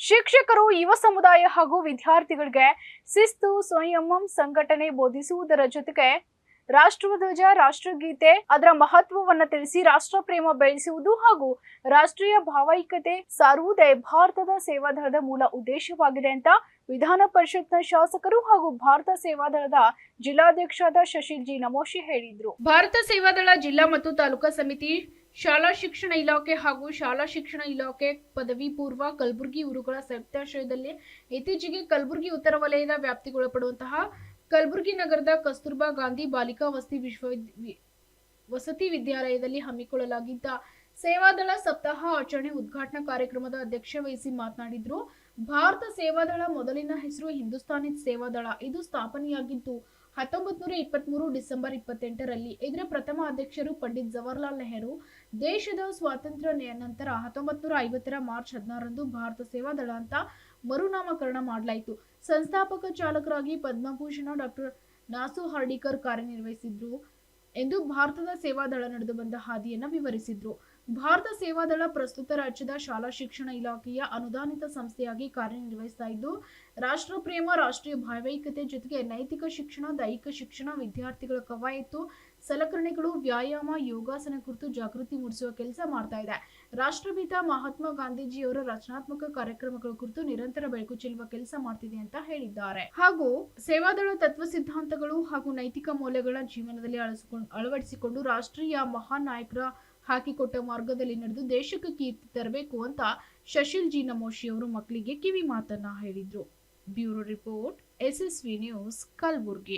ಶಿಕ್ಷಕರು ಯುವ ಸಮುದಾಯ ಹಾಗೂ ವಿದ್ಯಾರ್ಥಿಗಳಿಗೆ ಶಿಸ್ತು ಸಂಯಮಂ ಸಂಘಟನೆ ಬೋಧಿಸುವುದರ ಜೊತೆಗೆ ರಾಷ್ಟ್ರಧ್ವಜ, ರಾಷ್ಟ್ರಗೀತೆ, ಅದರ ಮಹತ್ವವನ್ನು ತಿಳಿಸಿ ರಾಷ್ಟ್ರ ಪ್ರೇಮ ಬೆಳೆಸುವುದು ಹಾಗೂ ರಾಷ್ಟ್ರೀಯ ಭಾವೈಕ್ಯತೆ ಸಾರುವುದೇ ಭಾರತದ ಸೇವಾದಳದ ಮೂಲ ಉದ್ದೇಶವಾಗಿದೆ ಅಂತ ವಿಧಾನ ಪರಿಷತ್ನ ಶಾಸಕರು ಹಾಗೂ ಭಾರತ ಸೇವಾದಳದ ಜಿಲ್ಲಾಧ್ಯಕ್ಷರಾದ ಶಶಿಲ್ ಜಿ ನಮೋಶಿ ಹೇಳಿದ್ರು. ಭಾರತ ಸೇವಾದಳ ಜಿಲ್ಲಾ ಮತ್ತು ತಾಲೂಕಾ ಸಮಿತಿ ಶಾಲಾ ಶಿಕ್ಷಣ ಇಲಾಖೆ ಹಾಗೂ ಶಾಲಾ ಶಿಕ್ಷಣ ಇಲಾಖೆ ಪದವಿ ಪೂರ್ವ ಕಲಬುರಗಿ ಊರುಗಳ ಸಂಯುಕ್ತಾಶ್ರಯದಲ್ಲಿ ಇತ್ತೀಚೆಗೆ ಕಲಬುರಗಿ ಉತ್ತರ ವಲಯದ ವ್ಯಾಪ್ತಿಗೊಳಪಡುವಂತಹ ಕಲಬುರಗಿ ನಗರದ ಕಸ್ತೂರ್ಬಾ ಗಾಂಧಿ ಬಾಲಿಕಾ ವಸತಿ ವಿಶ್ವವಿದ್ಯ ವಸತಿ ವಿದ್ಯಾಲಯದಲ್ಲಿ ಹಮ್ಮಿಕೊಳ್ಳಲಾಗಿದ್ದ ಸೇವಾದಳ ಸಪ್ತಾಹ ಆಚರಣೆ ಉದ್ಘಾಟನಾ ಕಾರ್ಯಕ್ರಮದ ಅಧ್ಯಕ್ಷ ವಹಿಸಿ ಮಾತನಾಡಿದ್ರು. ಭಾರತ ಸೇವಾದಳ ಮೊದಲಿನ ಹೆಸರು ಹಿಂದೂಸ್ತಾನಿ ಸೇವಾದಳ. ಇದು ಸ್ಥಾಪನೆಯಾಗಿದ್ದು ಹತ್ತೊಂಬತ್ ನೂರ ಇಪ್ಪತ್ಮೂರು ಡಿಸೆಂಬರ್ ಇಪ್ಪತ್ತೆಂಟರಲ್ಲಿ ಇದರ ಪ್ರಥಮ ಅಧ್ಯಕ್ಷರು ಪಂಡಿತ್ ಜವಾಹರ್ಲಾಲ್ ನೆಹರು, ದೇಶದ ಸ್ವಾತಂತ್ರ್ಯ ನಂತರ ಹತ್ತೊಂಬತ್ ನೂರ ಐವತ್ತರ ಮಾರ್ಚ್ ಹದಿನಾರರಂದು ಭಾರತ ಸೇವಾದಳ ಅಂತ ಮರುನಾಮಕರಣ ಮಾಡಲಾಯಿತು. ಸಂಸ್ಥಾಪಕ ಚಾಲಕರಾಗಿ ಪದ್ಮಭೂಷಣ ಡಾಕ್ಟರ್ ನಾಸು ಹರ್ಡಿಕರ್ ಕಾರ್ಯನಿರ್ವಹಿಸಿದ್ರು ಎಂದು ಭಾರತದ ಸೇವಾದಳ ನಡೆದು ಬಂದ ಹಾದಿಯನ್ನು ವಿವರಿಸಿದ್ರು. ಭಾರತ ಸೇವಾದಳ ಪ್ರಸ್ತುತ ರಾಜ್ಯದ ಶಾಲಾ ಶಿಕ್ಷಣ ಇಲಾಖೆಯ ಅನುದಾನಿತ ಸಂಸ್ಥೆಯಾಗಿ ಕಾರ್ಯನಿರ್ವಹಿಸ್ತಾ ಇದ್ದು, ರಾಷ್ಟ್ರ ಪ್ರೇಮ, ರಾಷ್ಟ್ರೀಯ ಭಾವೈಕ್ಯತೆ ಜೊತೆಗೆ ನೈತಿಕ ಶಿಕ್ಷಣ, ದೈಹಿಕ ಶಿಕ್ಷಣ ವಿದ್ಯಾರ್ಥಿಗಳ ಕವಾಯತು ಸಲಕರಣೆಗಳು, ವ್ಯಾಯಾಮ, ಯೋಗಾಸನ ಕುರಿತು ಜಾಗೃತಿ ಮೂಡಿಸುವ ಕೆಲಸ ಮಾಡ್ತಾ ಇದೆ. ರಾಷ್ಟ್ರಪಿತ ಮಹಾತ್ಮ ಗಾಂಧೀಜಿಯವರ ರಚನಾತ್ಮಕ ಕಾರ್ಯಕ್ರಮಗಳ ಕುರಿತು ನಿರಂತರ ಬೆಳಕು ಚೆಲ್ಲುವ ಕೆಲಸ ಮಾಡ್ತಿದೆ ಅಂತ ಹೇಳಿದ್ದಾರೆ. ಹಾಗೂ ಸೇವಾದಳ ತತ್ವ ಸಿದ್ಧಾಂತಗಳು ಹಾಗೂ ನೈತಿಕ ಮೌಲ್ಯಗಳ ಜೀವನದಲ್ಲಿ ಅಳವಡಿಸಿಕೊಂಡು ಅಳವಡಿಸಿಕೊಂಡು ರಾಷ್ಟ್ರೀಯ ಮಹಾನ್ ನಾಯಕರ ಹಾಕಿಕೊಟ್ಟ ಮಾರ್ಗದಲ್ಲಿ ನಡೆದು ದೇಶಕ್ಕೆ ಕೀರ್ತಿ ತರಬೇಕು ಅಂತ ಶಶಿಲ್ ಜಿ ನಮೋಶಿ ಅವರು ಮಕ್ಕಳಿಗೆ ಕಿವಿ ಮಾತನ್ನ ಹೇಳಿದ್ರು. Bureau report S S V news, Kalaburagi.